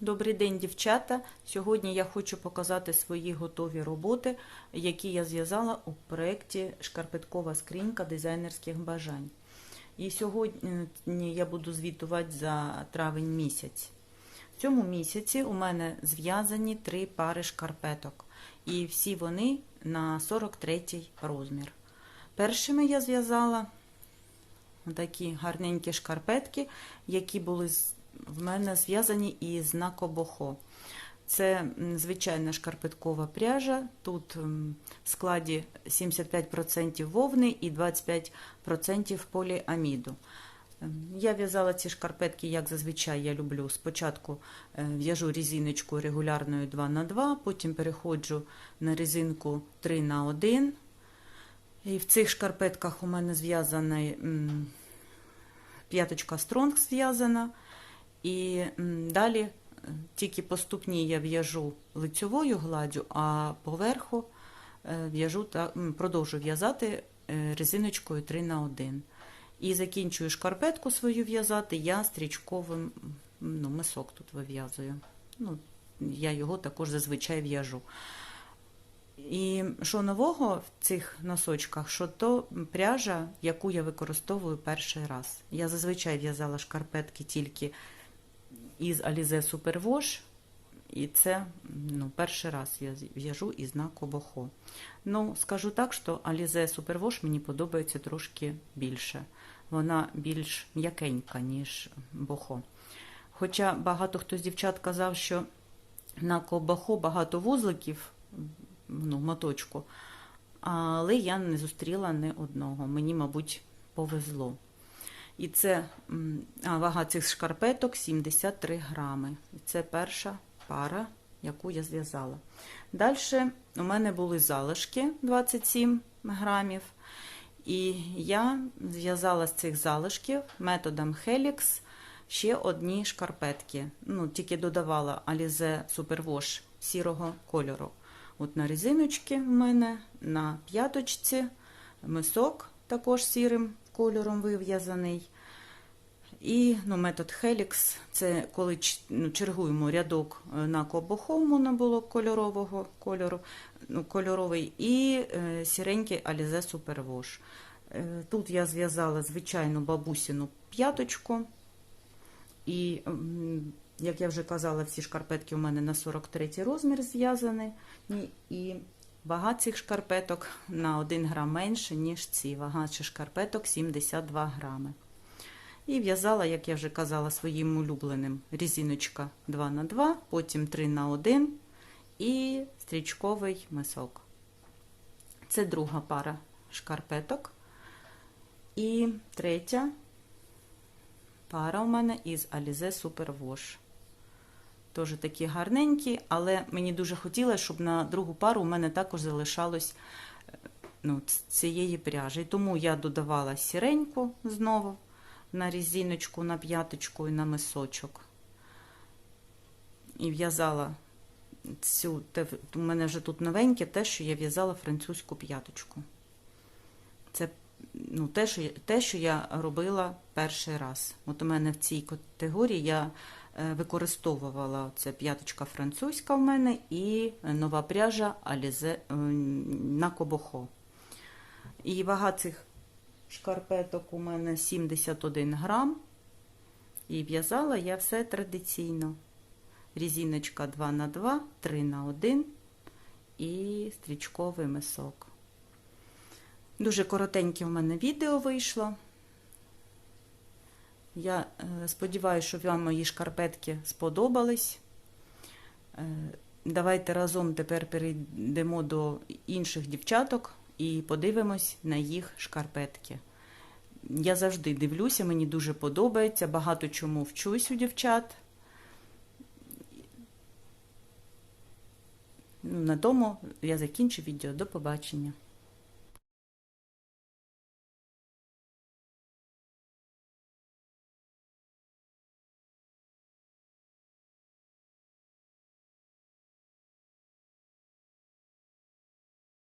Добрий день, дівчата. Сьогодні я хочу показати свої готові роботи, які я зв'язала у проєкті Шкарпеткова скринька дизайнерських бажань. І сьогодні я буду звітувати за травень місяць. В цьому місяці у мене зв'язані три пари шкарпеток, і всі вони на 43 розмір. Першими я зв'язала такі гарненькі шкарпетки, які були з- в мене зв'язані із накобохо. Це звичайна шкарпеткова пряжа. Тут в складі 75% вовни і 25% поліаміду. Ем, Я в'язала ці шкарпетки, як зазвичай я люблю. Спочатку е, в'яжу резиночку регулярною 2х2, потім переходжу на резинку 3х1. І в цих шкарпетках у мене зв'язана п'яточка стронг зв'язана. І далі е, тільки поступні я в'яжу лицьовою гладдю, а поверху е, в'яжу продовжу в'язати е, резиночкою 3 на 1 І закінчую шкарпетку свою в'язати я стрічковим ну, мисок тут вив'язую. Ну, я його також зазвичай в'яжу. І що нового в цих носочках, що то пряжа, яку я використовую перший раз. Я зазвичай в'язала шкарпетки тільки із Alize Superwash, і це ну, перший раз я в'яжу із Накобохо. Ну, скажу так, що Alize Superwash мені подобається трошки більше. Вона більш м'якенька, ніж бохо. Хоча багато хто з дівчат казав, що на кобахо багато вузликів ну, моточку, але я не зустріла ні одного. Мені, мабуть, повезло. І це вага цих шкарпеток 73 грами. І Це перша пара, яку я зв'язала. Далі у мене були залишки 27 грамів. І я зв'язала з цих залишків методом Helix ще одні шкарпетки. Ну, тільки додавала Alize Superwash сірого кольору. От на резиночці в мене на п'яточці мисок також сірим кольором вив'язаний. І ну, метод Helix це коли ну, чергуємо рядок е, на кобохом, воно було кольору, ну, кольоровий, і е, сіренький Alize Superwash. Е, тут я зв'язала звичайну бабусіну п'яточку. І, як я вже казала, всі шкарпетки у мене на 43 розмір зв'язані. І вага цих шкарпеток на 1 грам менше, ніж ці. Вага цих шкарпеток 72 грами. І в'язала, як я вже казала, своїм улюбленим резиночка 2х2, потім 3х1 і стрічковий мисок. Це друга пара шкарпеток. І третя пара у мене із Alize Superwash. Теж такі гарненькі, але мені дуже хотілося, щоб на другу пару у мене також залишалось е, ну, цієї пряжі. Тому я додавала сіреньку знову на резиночку, на п'яточку і на мисочок. І в'язала цю, те, у мене вже тут новеньке, те, що я в'язала французьку п'яточку. Це ну, те, що, те, що я робила перший раз. От у мене в цій категорії я використовувала це п'яточка французька в мене і нова пряжа Alize е, на кобохо. І вага цих шкарпеток у мене 71 грам. І в'язала я все традиційно. Резиночка 2 на 2 3 на 1 і стрічковий мисок. Дуже коротеньке в мене відео вийшло. Я е, сподіваюся, що вам мої шкарпетки сподобались. Е, давайте разом тепер перейдемо до інших дівчаток і подивимось на їх шкарпетки. Я завжди дивлюся, мені дуже подобається, багато чому вчусь у дівчат. Ну, на тому я закінчу відео. До побачення.